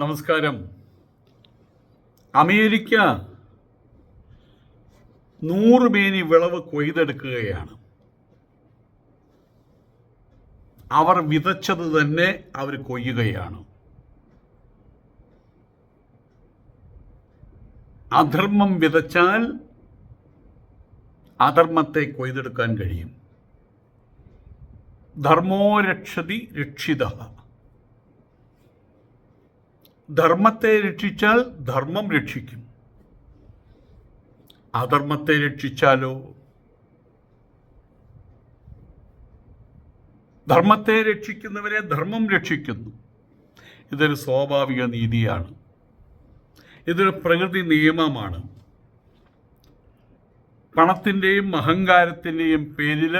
നമസ്കാരം. അമേരിക്ക നൂറ് മേനി വിളവ് കൊയ്തെടുക്കുകയാണ്. അവർ വിതച്ചത് തന്നെ അവർ കൊയ്യുകയാണ്. അധർമ്മം വിതച്ചാൽ അധർമ്മത്തെ കൊയ്തെടുക്കാൻ കഴിയും. ധർമ്മോ രക്ഷതി രക്ഷിത. ധർമ്മത്തെ രക്ഷിച്ചാൽ ധർമ്മം രക്ഷിക്കും. അധർമ്മത്തെ രക്ഷിച്ചാലോ? ധർമ്മത്തെ രക്ഷിക്കുന്നവരെ ധർമ്മം രക്ഷിക്കുന്നു. ഇതൊരു സ്വാഭാവിക നീതിയാണ്. ഇതൊരു പ്രകൃതി നിയമമാണ്. പണത്തിന്റെയും അഹങ്കാരത്തിന്റെയും പേരിൽ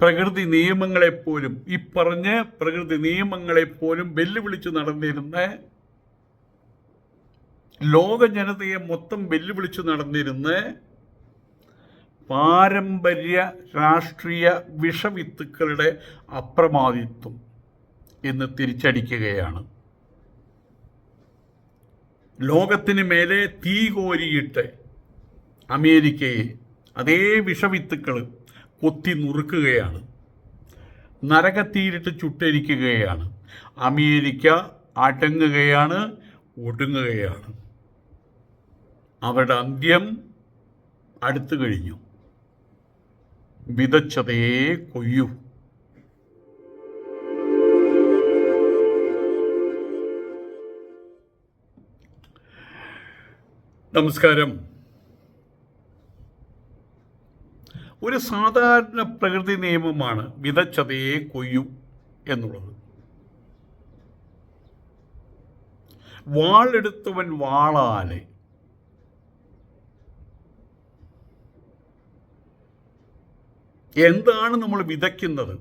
പ്രകൃതി നിയമങ്ങളെപ്പോലും ഈ പറഞ്ഞ പ്രകൃതി നിയമങ്ങളെപ്പോലും വെല്ലുവിളിച്ച് നടന്നിരുന്ന ലോക ജനതയെ മൊത്തം വെല്ലുവിളിച്ച് നടന്നിരുന്ന പാരമ്പര്യ രാഷ്ട്രീയ വിഷവിത്തുക്കളുടെ അപ്രമാദിത്വം എന്ന് തിരിച്ചടിക്കുകയാണ്. ലോകത്തിന് മേലെ തീ കോരിയിട്ട് അമേരിക്കയെ അതേ വിഷവിത്തുക്കൾ കൊത്തി നുറുക്കുകയാണ്. നരകത്തീരിട്ട് ചുട്ടരിക്കുകയാണ്. അമേരിക്ക അടങ്ങുകയാണ് ഒടുങ്ങുകയാണ്. അവരുടെ അന്ത്യം അടുത്തു കഴിഞ്ഞു. വിതച്ചതേ കൊയ്യൂ. നമസ്കാരം. ഒരു സാധാരണ പ്രകൃതി നിയമമാണ് വിതച്ചതേ കൊയ്യു എന്നുള്ളത്. വാളെടുത്തവൻ വാളാലെ. എന്താണ് നമ്മൾ വിതയ്ക്കുന്നത്?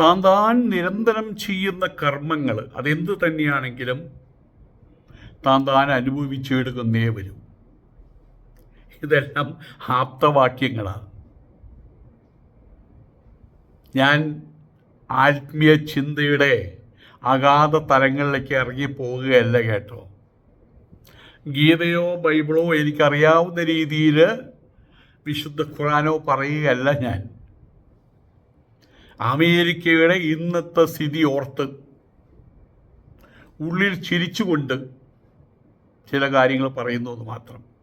താൻ താൻ നിരന്തരം ചെയ്യുന്ന കർമ്മങ്ങൾ അതെന്ത് തന്നെയാണെങ്കിലും താൻ താൻ അനുഭവിച്ചെടുക്കുന്നേ വരും. ഇതെല്ലാം ആപ്തവാക്യങ്ങളാണ്. ഞാൻ ആത്മീയ ചിന്തയുടെ അഗാധ തലങ്ങളിലേക്ക് ഇറങ്ങി പോവുകയല്ല കേട്ടോ. ഗീതയോ ബൈബിളോ എനിക്കറിയാവുന്ന രീതിയിൽ വിശുദ്ധ ഖുറാനോ പറയുകയല്ല ഞാൻ. അമേരിക്കയുടെ ഇന്നത്തെ സ്ഥിതി ഓർത്ത് ഉള്ളിൽ ചിരിച്ചുകൊണ്ട് ചില കാര്യങ്ങൾ പറയുന്നു എന്ന് മാത്രം.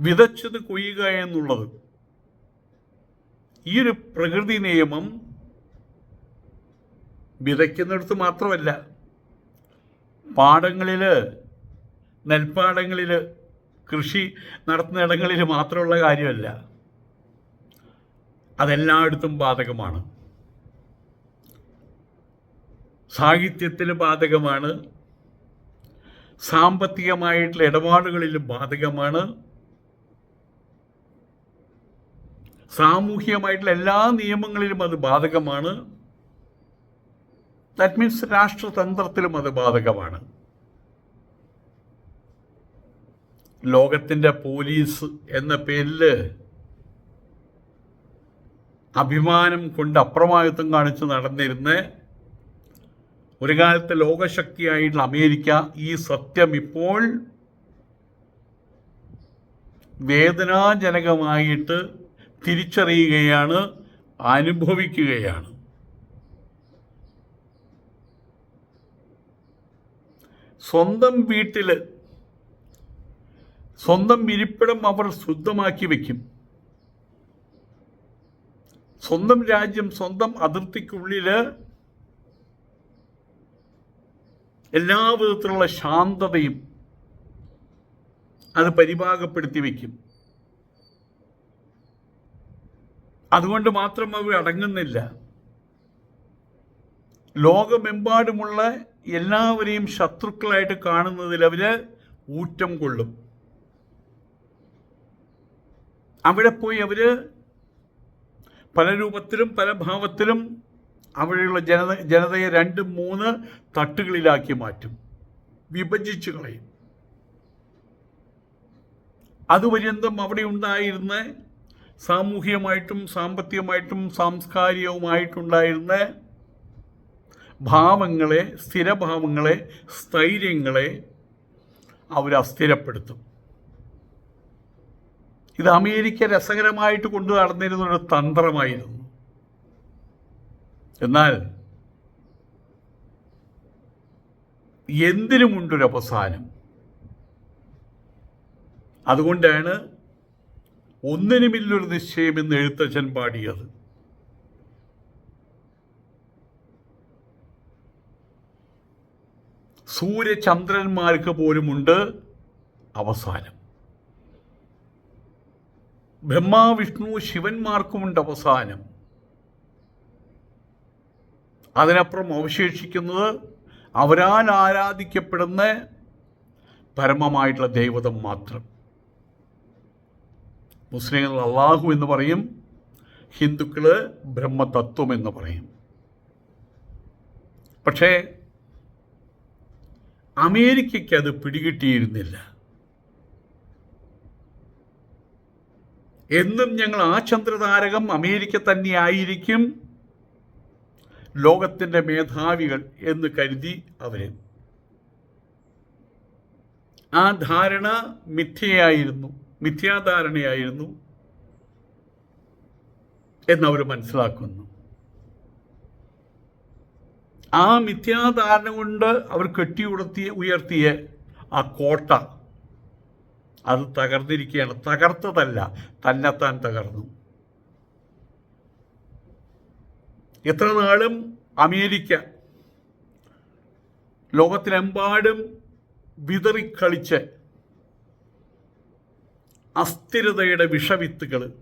വിതച്ചത് കൊയ്യുക എന്നുള്ളത്. ഈ ഒരു പ്രകൃതി നിയമം വിതയ്ക്കുന്നിടത്ത് മാത്രമല്ല പാടങ്ങളിൽ നെൽപ്പാടങ്ങളിൽ കൃഷി നടത്തുന്ന ഇടങ്ങളിൽ മാത്രമുള്ള കാര്യമല്ല. അതെല്ലായിടത്തും ബാധകമാണ്. സാഹിത്യത്തിൽ ബാധകമാണ്. സാമ്പത്തികമായിട്ടുള്ള ഇടപാടുകളിൽ ബാധകമാണ്. സാമൂഹികമായിട്ടുള്ള എല്ലാ നിയമങ്ങളിലും അത് ബാധകമാണ്. ദാറ്റ് മീൻസ് രാഷ്ട്രതന്ത്രത്തിലും അത് ബാധകമാണ്. ലോകത്തിന്റെ പോലീസ് എന്ന പേരിൽ അഭിമാനം കൊണ്ട് അപ്രമാദിത്വം കാണിച്ച് നടന്നിരുന്ന ഒരു കാലത്ത് ലോകശക്തിയായിട്ടുള്ള അമേരിക്ക ഈ സത്യം ഇപ്പോൾ വേദനാജനകമായിട്ട് തിരിച്ചറിയുകയാണ് അനുഭവിക്കുകയാണ്. സ്വന്തം വീട്ടിൽ സ്വന്തം ഇരിപ്പിടം അവർ ശുദ്ധമാക്കി വയ്ക്കും സ്വന്തം രാജ്യം സ്വന്തം അതിർത്തിക്കുള്ളിൽ എല്ലാ വിധത്തിലുള്ള ശാന്തതയും അത് പരിഭാഗപ്പെടുത്തി വയ്ക്കും അതുകൊണ്ട് മാത്രം അവർ അടങ്ങുന്നില്ല. ലോകമെമ്പാടുമുള്ള എല്ലാവരെയും ശത്രുക്കളായിട്ട് കാണുന്നതിൽ അവർ ഊറ്റം കൊള്ളും. അവിടെ പോയി അവർ പല രൂപത്തിലും പല ഭാവത്തിലും അവിടെയുള്ള ജനത ജനതയെ രണ്ട് മൂന്ന് തട്ടുകളിലാക്കി മാറ്റും. വിഭജിച്ചു കളയും. അതുപര്യന്തം അവിടെ ഉണ്ടായിരുന്ന സാമൂഹികമായിട്ടും സാമ്പത്തികമായിട്ടും സാംസ്കാരികവുമായിട്ടുണ്ടായിരുന്ന ഭാവങ്ങളെ സ്ഥിരഭാവങ്ങളെ സ്ഥൈര്യങ്ങളെ അവർ അസ്ഥിരപ്പെടുത്തും. ഇത് അമേരിക്ക രസകരമായിട്ട് കൊണ്ടു നടന്നിരുന്ന ഒരു തന്ത്രമായിരുന്നു. എന്നാൽ എന്തിനുമുണ്ടൊരു അവസാനം അതുകൊണ്ടാണ് ഒന്നിനുമില്ലൊരു നിശ്ചയം എന്ന് എഴുത്തച്ഛൻ പാടിയത്. സൂര്യചന്ദ്രന്മാർക്ക് പോലുമുണ്ട് അവസാനം. ബ്രഹ്മ വിഷ്ണു ശിവന്മാർക്കുമുണ്ട് അവസാനം. അതിനപ്പുറം അവശേഷിക്കുന്നത് അവരാൽ ആരാധിക്കപ്പെടുന്ന പരമമായിട്ടുള്ള ദൈവതം മാത്രം. മുസ്ലിങ്ങൾ അള്ളാഹു എന്ന് പറയും ഹിന്ദുക്കൾ ബ്രഹ്മതത്വം എന്ന് പറയും. പക്ഷേ അമേരിക്കയ്ക്ക് അത് പിടികിട്ടിയിരുന്നില്ല. എന്നും ഞങ്ങൾ ആ ചന്ദ്രതാരകം അമേരിക്ക തന്നെയായിരിക്കും ലോകത്തിന്റെ മേധാവികൾ എന്ന് കരുതി അവരെ. ആ ധാരണ മിഥ്യയായിരുന്നു. മിഥ്യാധാരണയായിരുന്നു എന്നവർ മനസ്സിലാക്കുന്നു. ആ മിഥ്യാധാരണ കൊണ്ട് അവർ കെട്ടിയുടത്തിയ ഉയർത്തിയ ആ കോട്ട അത് തകർന്നിരിക്കുകയാണ്. തകർത്തതല്ല തന്നെത്താൻ തകർന്നു. എത്ര നാളും അമേരിക്ക ലോകത്തിലെമ്പാടും വിതറിക്കളിച്ച് അസ്ഥിരതയുടെ വിഷവിത്തുകൾ.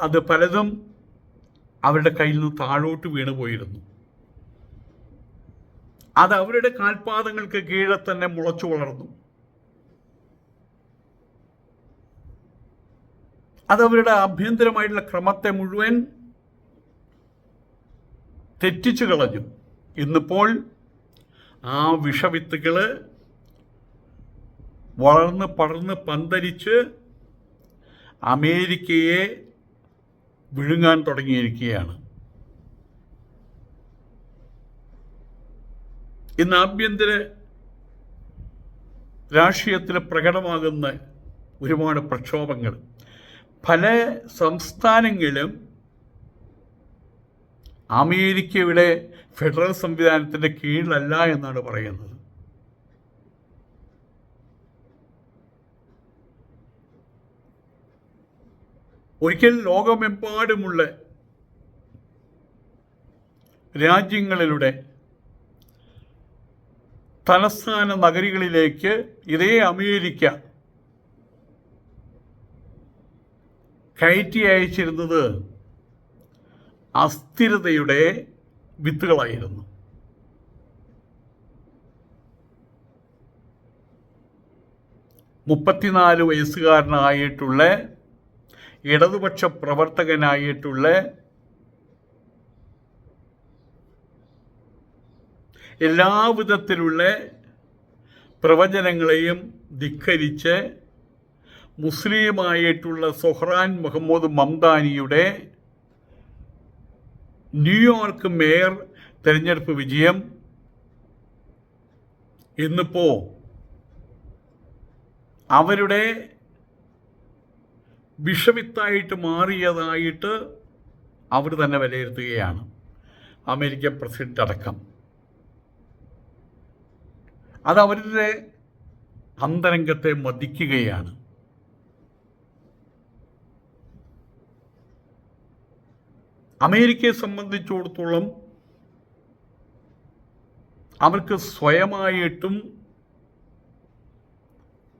അത് പലതും അവരുടെ കയ്യിൽ നിന്ന് താഴോട്ട് വീണു പോയിരുന്നു. അത് അവരുടെ കാൽപാദങ്ങൾക്ക് കീഴെ തന്നെ മുളച്ചു വളർന്നു. അത് അവരുടെ ആഭ്യന്തരമായിട്ടുള്ള ക്രമത്തെ മുഴുവൻ തെറ്റിച്ചു കളഞ്ഞു. ഇന്നിപ്പോൾ ആ വിഷവിത്തുകൾ വളർന്ന് പടർന്ന് പന്തലിച്ച് അമേരിക്കയെ വിഴുങ്ങാൻ തുടങ്ങിയിരിക്കുകയാണ്. ഇന്ന് ആഭ്യന്തര രാഷ്ട്രീയത്തിൽ പ്രകടമാകുന്ന ഒരുപാട് പ്രക്ഷോഭങ്ങൾ. പല സംസ്ഥാനങ്ങളിലും അമേരിക്കയുടെ ഫെഡറൽ സംവിധാനത്തിന്റെ കീഴിലല്ല എന്നാണ് പറയുന്നത്. ഒരിക്കൽ ലോകമെമ്പാടുമുള്ള രാജ്യങ്ങളിലൂടെ തലസ്ഥാന നഗരികളിലേക്ക് ഇതേ അമേരിക്ക കയറ്റി അയച്ചിരുന്നത് അസ്ഥിരതയുടെ വിത്തുകളായിരുന്നു. മുപ്പത്തിനാല് വയസ്സുകാരനായിട്ടുള്ള ഇടതുപക്ഷ പ്രവർത്തകനായിട്ടുള്ള എല്ലാവിധത്തിലുള്ള പ്രവചനങ്ങളെയും ധിക്കരിച്ച് മുസ്ലിമായിട്ടുള്ള സൊഹ്റാൻ മുഹമ്മദ് മംദാനിയുടെ ന്യൂയോർക്ക് മേയർ തെരഞ്ഞെടുപ്പ് വിജയം ഇന്നിപ്പോ അവരുടെ വിഷവിത്തായിട്ട് മാറിയതായിട്ട് അവർ തന്നെ വിലയിരുത്തുകയാണ്. അമേരിക്കൻ പ്രസിഡന്റ് അടക്കം. അത് അവരുടെ അന്തരംഗത്തെ മതിക്കുകയാണ്. അമേരിക്കയെ സംബന്ധിച്ചിടത്തോളം അവർക്ക് സ്വയമായിട്ടും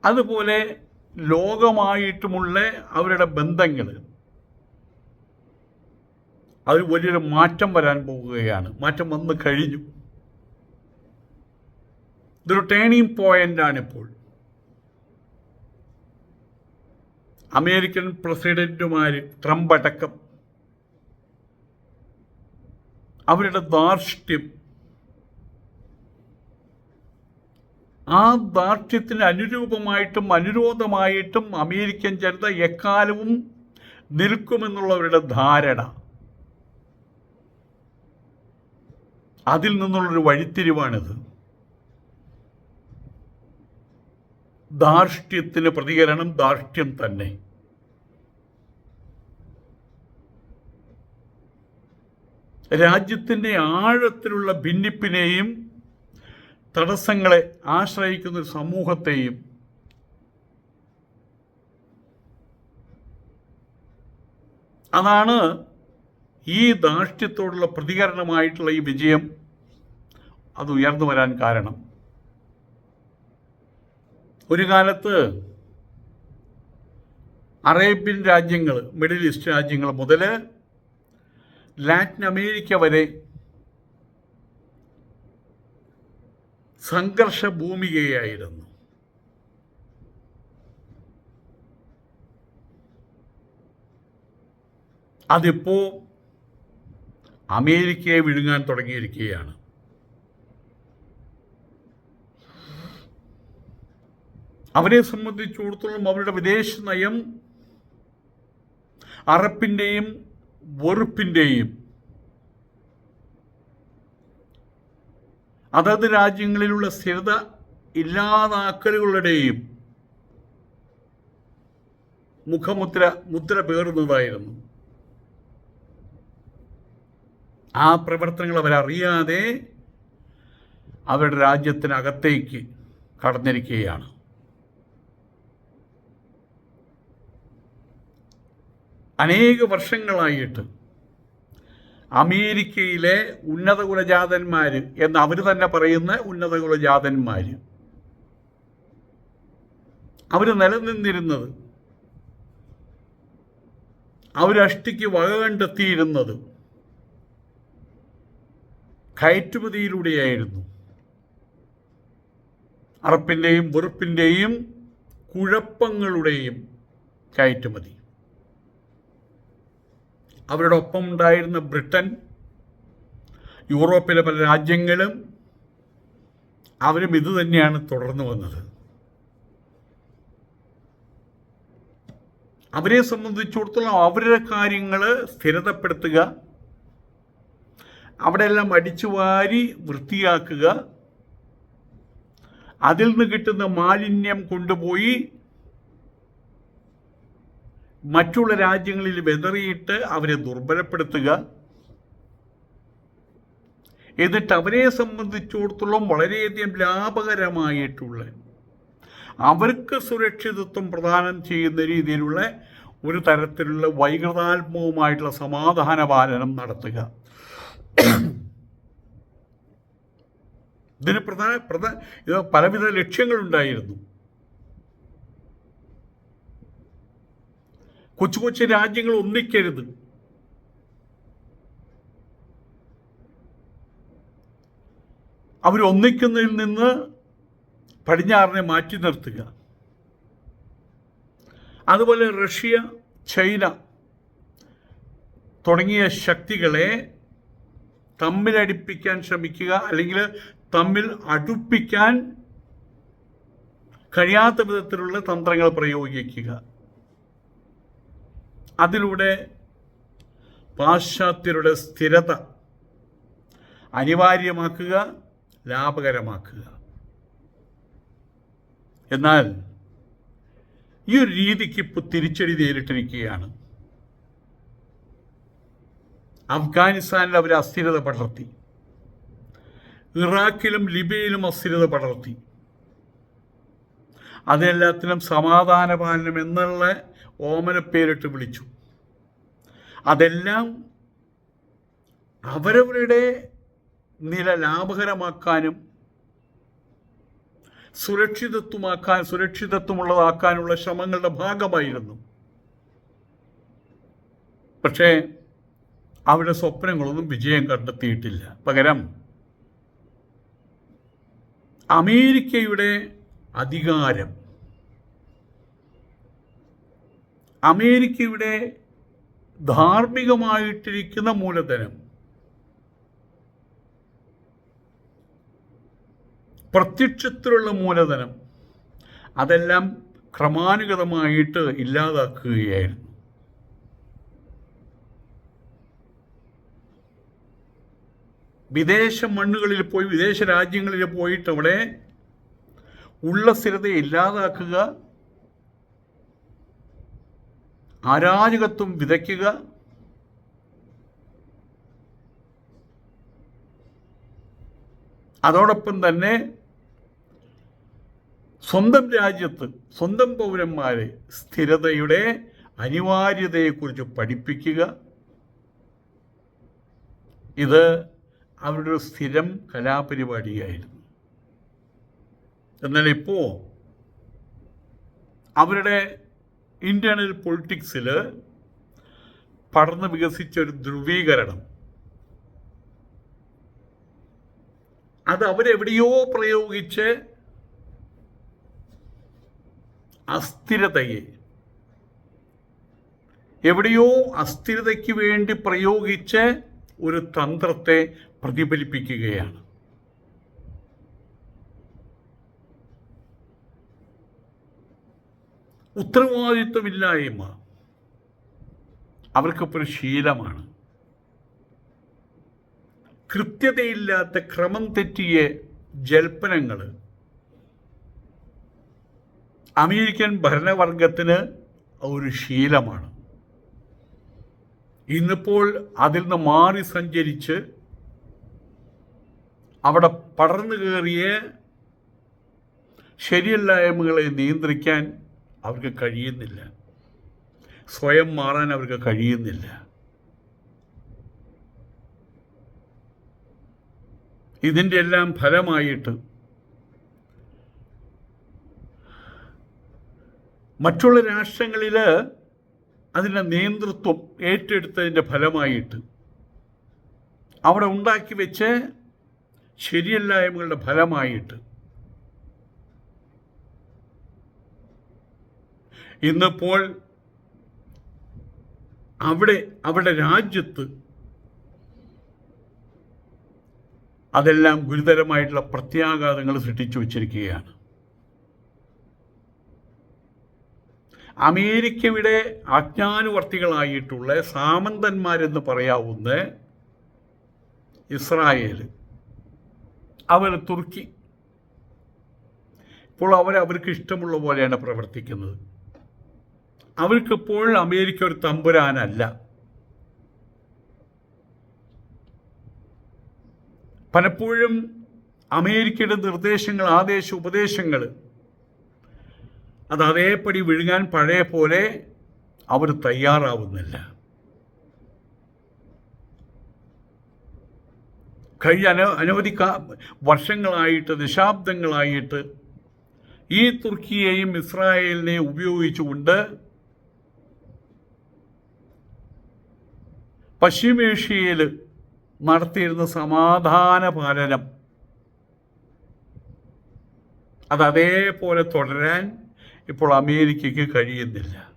അതുപോലെ ലോകമായിട്ടുമുള്ള അവരുടെ ബന്ധങ്ങൾ അതിൽ വലിയൊരു മാറ്റം വരാൻ പോകുകയാണ്. മാറ്റം വന്നു കഴിഞ്ഞു. ഇതൊരു ടേണിംഗ് പോയിന്റാണ് ഇപ്പോൾ അമേരിക്കൻ പ്രസിഡന്റുമാർ ട്രംപ് അടക്കം അവരുടെ ധാർഷ്ട്യം ആ ദാർഢ്യത്തിന് അനുരൂപമായിട്ടും അനുരോധമായിട്ടും അമേരിക്കൻ ജനത എക്കാലവും നിൽക്കുമെന്നുള്ളവരുടെ ധാരണ. അതിൽ നിന്നുള്ളൊരു വഴിത്തിരിവാണിത്. ധാർഷ്ട്യത്തിന് പ്രതികരണം ധാർഷ്ട്യം തന്നെ. രാജ്യത്തിന്റെ ആഴത്തിലുള്ള ഭിന്നിപ്പിനെയും തടസ്സങ്ങളെ ആശ്രയിക്കുന്ന ഒരു സമൂഹത്തെയും അതാണ് ഈ ധാർഷ്ട്യത്തോടുള്ള പ്രതികരണമായിട്ടുള്ള ഈ വിജയം അത് ഉയർന്നു വരാൻ കാരണം. ഒരു കാലത്ത് അറേബ്യൻ രാജ്യങ്ങൾ മിഡിൽ ഈസ്റ്റ് രാജ്യങ്ങൾ മുതൽ ലാറ്റിൻ അമേരിക്ക വരെ സംഘർഷ ഭൂമികയായിരുന്നു അതിപ്പോ അമേരിക്കയെ വിഴുങ്ങാൻ തുടങ്ങിയിരിക്കുകയാണ്. അവരെ സംബന്ധിച്ചിടത്തോളം അവരുടെ വിദേശ നയം അറപ്പിന്റെയും വെറുപ്പിന്റെയും അതത് രാജ്യങ്ങളിലുള്ള സ്ഥിരത ഇല്ലാതാക്കലുകളുടെയും മുഖമുദ്ര മുദ്ര പേറുന്നതായിരുന്നു. ആ പ്രവർത്തനങ്ങൾ അവരറിയാതെ അവരുടെ രാജ്യത്തിനകത്തേക്ക് കടന്നിരിക്കുകയാണ്. അനേക വർഷങ്ങളായിട്ട് അമേരിക്കയിലെ ഉന്നത കുലജാതന്മാർ എന്ന് അവർ തന്നെ പറയുന്ന ഉന്നത കുലജാതന്മാർ അവർ നിലനിന്നിരുന്നത് അവരഷ്ടിക്ക് വക കണ്ടെത്തിയിരുന്നത്. കയറ്റുമതിയിലൂടെയായിരുന്നു. അറപ്പിന്റെയും വെറുപ്പിന്റെയും കുഴപ്പങ്ങളുടെയും കയറ്റുമതി. അവരുടെ ഒപ്പം ഉണ്ടായിരുന്ന ബ്രിട്ടൻ യൂറോപ്പിലെ പല രാജ്യങ്ങളും അവരും ഇത് തന്നെയാണ് തുടർന്നു വന്നത്. അവരെ സംബന്ധിച്ചിടത്തോളം അവരുടെ കാര്യങ്ങൾ സ്ഥിരതപ്പെടുത്തുക അവിടെയെല്ലാം അടിച്ചു വാരി വൃത്തിയാക്കുക അതിൽ നിന്ന് കിട്ടുന്ന മാലിന്യം കൊണ്ടുപോയി മറ്റുള്ള രാജ്യങ്ങളിൽ വെതറിയിട്ട് അവരെ ദുർബലപ്പെടുത്തുക. എന്നിട്ട് അവരെ സംബന്ധിച്ചിടത്തോളം വളരെയധികം ലാഭകരമായിട്ടുള്ള അവർക്ക് സുരക്ഷിതത്വം പ്രദാനം ചെയ്യുന്ന രീതിയിലുള്ള ഒരു തരത്തിലുള്ള വൈകൃതാത്മകമായിട്ടുള്ള സമാധാന പാലനം നടത്തുക. ഇതിന് പ്രധാന പ്രധാന പലവിധ ലക്ഷ്യങ്ങളുണ്ടായിരുന്നു. കൊച്ചു കൊച്ചു രാജ്യങ്ങൾ ഒന്നിക്കരുത്. അവരൊന്നിക്കുന്നതിൽ നിന്ന് പടിഞ്ഞാറിനെ മാറ്റി നിർത്തുക. അതുപോലെ റഷ്യ ചൈന തുടങ്ങിയ ശക്തികളെ തമ്മിലടിപ്പിക്കാൻ ശ്രമിക്കുക അല്ലെങ്കിൽ തമ്മിൽ അടുപ്പിക്കാൻ കഴിയാത്ത വിധത്തിലുള്ള തന്ത്രങ്ങൾ പ്രയോഗിക്കുക. അതിലൂടെ പാശ്ചാത്യരുടെ സ്ഥിരത അനിവാര്യമാക്കുക ലാഭകരമാക്കുക. എന്നാൽ ഈ ഒരു രീതിക്ക് ഇപ്പോൾ തിരിച്ചടി നേരിട്ടിരിക്കുകയാണ്. അഫ്ഗാനിസ്ഥാനിൽ അവർ അസ്ഥിരത പടർത്തി. ഇറാഖിലും ലിബിയയിലും അസ്ഥിരത പടർത്തി. അതെല്ലാത്തിനും സമാധാന പാലനം എന്നുള്ള ഓമനപ്പേരിട്ട് വിളിച്ചു. അതെല്ലാം അവരവരുടെ നില ലാഭകരമാക്കാനും സുരക്ഷിതത്വമാക്കാൻ സുരക്ഷിതത്വമുള്ളതാക്കാനുള്ള ശ്രമങ്ങളുടെ ഭാഗമായിരുന്നു. പക്ഷേ അവരുടെ സ്വപ്നങ്ങളൊന്നും വിജയം കണ്ടെത്തിയിട്ടില്ല. പകരം അമേരിക്കയുടെ അധികാരം അമേരിക്കയുടെ ധാർമ്മികമായിട്ടിരിക്കുന്ന മൂലധനം. പ്രത്യക്ഷത്തിലുള്ള മൂലധനം. അതെല്ലാം ക്രമാനുഗതമായിട്ട് ഇല്ലാതാക്കുകയായിരുന്നു. വിദേശ മണ്ണുകളിൽ പോയി വിദേശ രാജ്യങ്ങളിൽ പോയിട്ട് അവിടെ ഉള്ള സ്ഥിരതയെ ഇല്ലാതാക്കുക അരാജകത്വം വിതയ്ക്കുക. അതോടൊപ്പം തന്നെ സ്വന്തം രാജ്യത്ത് സ്വന്തം പൗരന്മാരെ സ്ഥിരതയുടെ അനിവാര്യതയെക്കുറിച്ച് പഠിപ്പിക്കുക. ഇത് അവരുടെ ഒരു സ്ഥിരം കലാപരിപാടിയായിരുന്നു. എന്നാൽ ഇപ്പോൾ അവരുടെ ഇന്റേണൽ പൊളിറ്റിക്സിൽ പടർന്നു വികസിച്ച ഒരു ധ്രുവീകരണം. അത് അവരെവിടെയോ പ്രയോഗിച്ച് അസ്ഥിരതയെ എവിടെയോ അസ്ഥിരതയ്ക്ക് വേണ്ടി പ്രയോഗിച്ച് ഒരു തന്ത്രത്തെ പ്രതിഫലിപ്പിക്കുകയാണ്. ഉത്തരവാദിത്വമില്ലായ്മ. അവർക്കൊപ്പം ശീലമാണ്. കൃത്യതയില്ലാത്ത ക്രമം തെറ്റിയ ജൽപ്പനങ്ങൾ അമേരിക്കൻ ഭരണവർഗത്തിന് ഒരു ശീലമാണ്. ഇന്നിപ്പോൾ അതിൽ നിന്ന് മാറി സഞ്ചരിച്ച് അവിടെ പടർന്നു കയറിയ ശരിയല്ലായ്മകളെ നിയന്ത്രിക്കാൻ അവർക്ക് കഴിയുന്നില്ല. സ്വയം മാറാൻ അവർക്ക് കഴിയുന്നില്ല. ഇതിന്റെ എല്ലാം ഫലമായിട്ട് മറ്റുള്ള രാഷ്ട്രങ്ങളിൽ അതിന്റെ നേതൃത്വം ഏറ്റെടുത്തതിന്റെ ഫലമായിട്ട് അവിടെ ഉണ്ടാക്കി വെച്ച് ശരിയല്ലായ്മകളുടെ ഫലമായിട്ട് ഇന്നിപ്പോൾ അവിടെ അവിടെ രാജ്യത്ത് അതെല്ലാം ഗുരുതരമായിട്ടുള്ള പ്രത്യാഘാതങ്ങൾ സൃഷ്ടിച്ചു വച്ചിരിക്കുകയാണ്. അമേരിക്കയുടെ അജ്ഞാനുവർത്തികളായിട്ടുള്ള സാമന്തന്മാരെന്ന് പറയാവുന്ന ഇസ്രായേൽ അവർ തുർക്കി. ഇപ്പോൾ അവർ അവർക്ക് ഇഷ്ടമുള്ള പോലെയാണ് പ്രവർത്തിക്കുന്നത്. അവർക്കിപ്പോൾ അമേരിക്ക ഒരു തമ്പുരാനല്ല. പലപ്പോഴും അമേരിക്കയുടെ നിർദ്ദേശങ്ങൾ ആദേശ ഉപദേശങ്ങൾ അത് അതേപടി വിഴുങ്ങാൻ പഴയ പോലെ അവർ തയ്യാറാവുന്നില്ല. കഴിഞ്ഞ അന അനവധി വർഷങ്ങളായിട്ട് ദശാബ്ദങ്ങളായിട്ട് ഈ തുർക്കിയെയും ഇസ്രായേലിനെയും ഉപയോഗിച്ചുകൊണ്ട് പശ്ചിമേഷ്യയിൽ നടത്തിയിരുന്ന സമാധാന പാലനം. അത് അതേപോലെ തുടരാൻ ഇപ്പോൾ അമേരിക്കയ്ക്ക് കഴിയുന്നില്ല.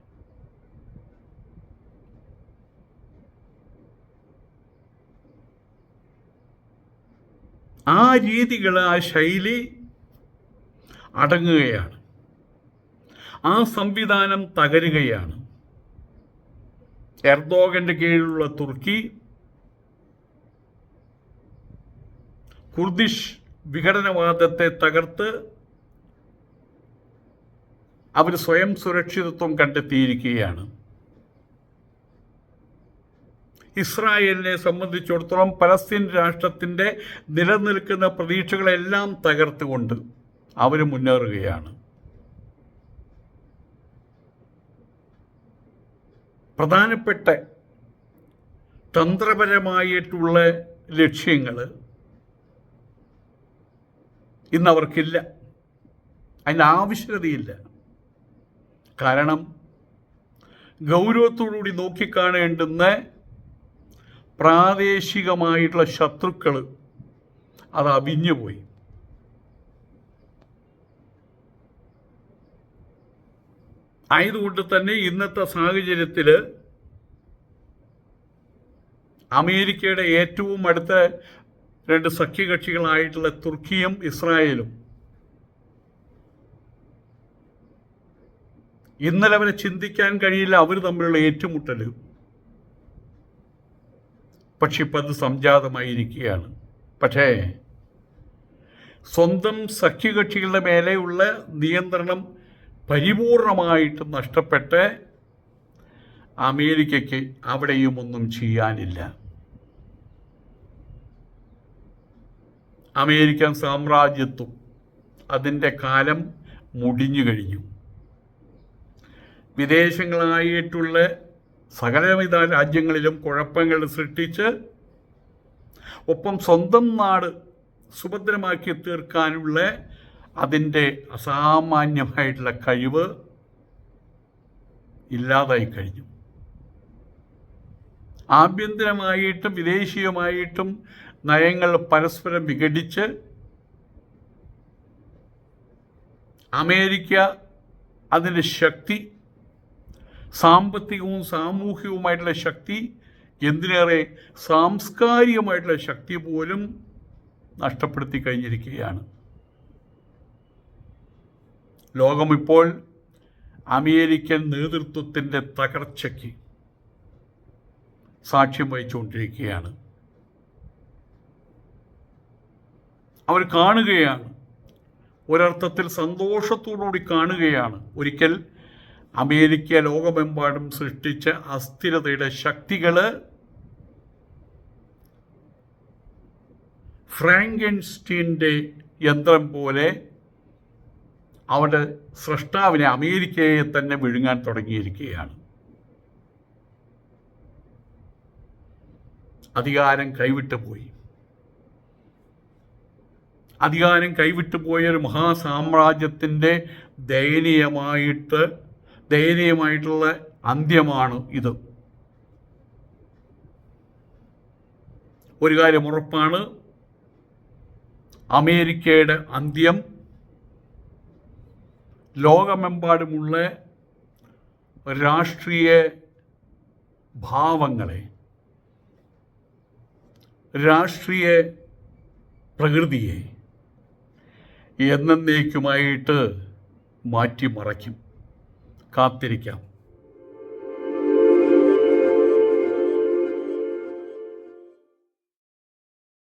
ആ രീതികൾ ആ ശൈലി അടങ്ങുകയാണ്. ആ സംവിധാനം തകരുകയാണ്. എർദോഗന്റെ കീഴിലുള്ള തുർക്കി കുർദിഷ് വിഘടനവാദത്തെ തകർത്ത് അവർ സ്വയം സുരക്ഷിതത്വം കണ്ടെത്തിയിരിക്കുകയാണ്. ഇസ്രായേലിനെ സംബന്ധിച്ചിടത്തോളം പലസ്തീൻ രാഷ്ട്രത്തിന്റെ നിലനിൽക്കുന്ന പ്രതീക്ഷകളെല്ലാം തകർത്തുകൊണ്ട് അവർ മുന്നേറുകയാണ്. പ്രധാനപ്പെട്ട തന്ത്രപരമായിട്ടുള്ള ലക്ഷ്യങ്ങൾ ഇന്ന് അവർക്കില്ല അതിന്റെ ആവശ്യകതയില്ല. കാരണം ഗൗരവത്തോടുകൂടി നോക്കിക്കാണേണ്ടുന്ന പ്രാദേശികമായിട്ടുള്ള ശത്രുക്കൾ അത് അവിഞ്ഞുപോയി. ആയതുകൊണ്ട് തന്നെ ഇന്നത്തെ സാഹചര്യത്തിൽ അമേരിക്കയുടെ ഏറ്റവും അടുത്ത രണ്ട് സഖ്യകക്ഷികളായിട്ടുള്ള തുർക്കിയും ഇസ്രായേലും ഇന്നലെ അവരെ ചിന്തിക്കാൻ കഴിയില്ല. അവർ തമ്മിലുള്ള ഏറ്റുമുട്ടൽ. പക്ഷെ ഇപ്പം അത് സംജാതമായിരിക്കുകയാണ്. പക്ഷേ സ്വന്തം സഖ്യകക്ഷികളുടെ മേലെയുള്ള നിയന്ത്രണം പരിപൂർണമായിട്ട് നഷ്ടപ്പെട്ട് അമേരിക്കയ്ക്ക് അവിടെയും ഒന്നും ചെയ്യാനില്ല. അമേരിക്കൻ സാമ്രാജ്യത്വം അതിന്റെ കാലം മുടിഞ്ഞു കഴിഞ്ഞു. വിദേശങ്ങളായിട്ടുള്ള സകലവിധ രാജ്യങ്ങളിലും കുഴപ്പങ്ങൾ സൃഷ്ടിച്ച് ഒപ്പം സ്വന്തം നാട് സുഭദ്രമാക്കി തീർക്കാനുള്ള അതിന്റെ അസാമാന്യമായിട്ടുള്ള കഴിവ് ഇല്ലാതായി കഴിഞ്ഞു. ആഭ്യന്തരമായിട്ടും വിദേശീയമായിട്ടും നയങ്ങൾ പരസ്പരം വിഘടിച്ച് അമേരിക്ക അതിന്റെ ശക്തി സാമ്പത്തികവും സാമൂഹികവുമായിട്ടുള്ള ശക്തി എന്തിനേറെ സാംസ്കാരികമായിട്ടുള്ള ശക്തി പോലും നഷ്ടപ്പെടുത്തി കഴിഞ്ഞിരിക്കുകയാണ്. ലോകം ഇപ്പോൾ അമേരിക്കൻ നേതൃത്വത്തിന്റെ തകർച്ചയ്ക്ക് സാക്ഷ്യം വഹിച്ചുകൊണ്ടിരിക്കുകയാണ്. അവർ കാണുകയാണ്. ഒരർത്ഥത്തിൽ സന്തോഷത്തോടുകൂടി കാണുകയാണ്. ഒരിക്കൽ അമേരിക്ക ലോകമെമ്പാടും സൃഷ്ടിച്ച അസ്ഥിരതയുടെ ശക്തികൾ ഫ്രാങ്കൻസ്റ്റീന്റെ യന്ത്രം പോലെ അവിടെ സൃഷ്ടാവിനെ അമേരിക്കയെ തന്നെ വിഴുങ്ങാൻ തുടങ്ങിയിരിക്കുകയാണ്. അധികാരം കൈവിട്ടു പോയി. അധികാരം കൈവിട്ടു പോയ ഒരു മഹാസാമ്രാജ്യത്തിന്റെ ദയനീയമായിട്ട് ദയനീയമായിട്ടുള്ള അന്ത്യമാണ് ഇത്. ഒരു കാര്യം ഉറപ്പാണ്. അമേരിക്കയുടെ അന്ത്യം ലോകമെമ്പാടുമുള്ള രാഷ്ട്രീയ ഭാവങ്ങളെ രാഷ്ട്രീയ പ്രകൃതിയെ എന്നേക്കുമായിട്ട് മാറ്റിമറയ്ക്കും കാത്തിരിക്കാം.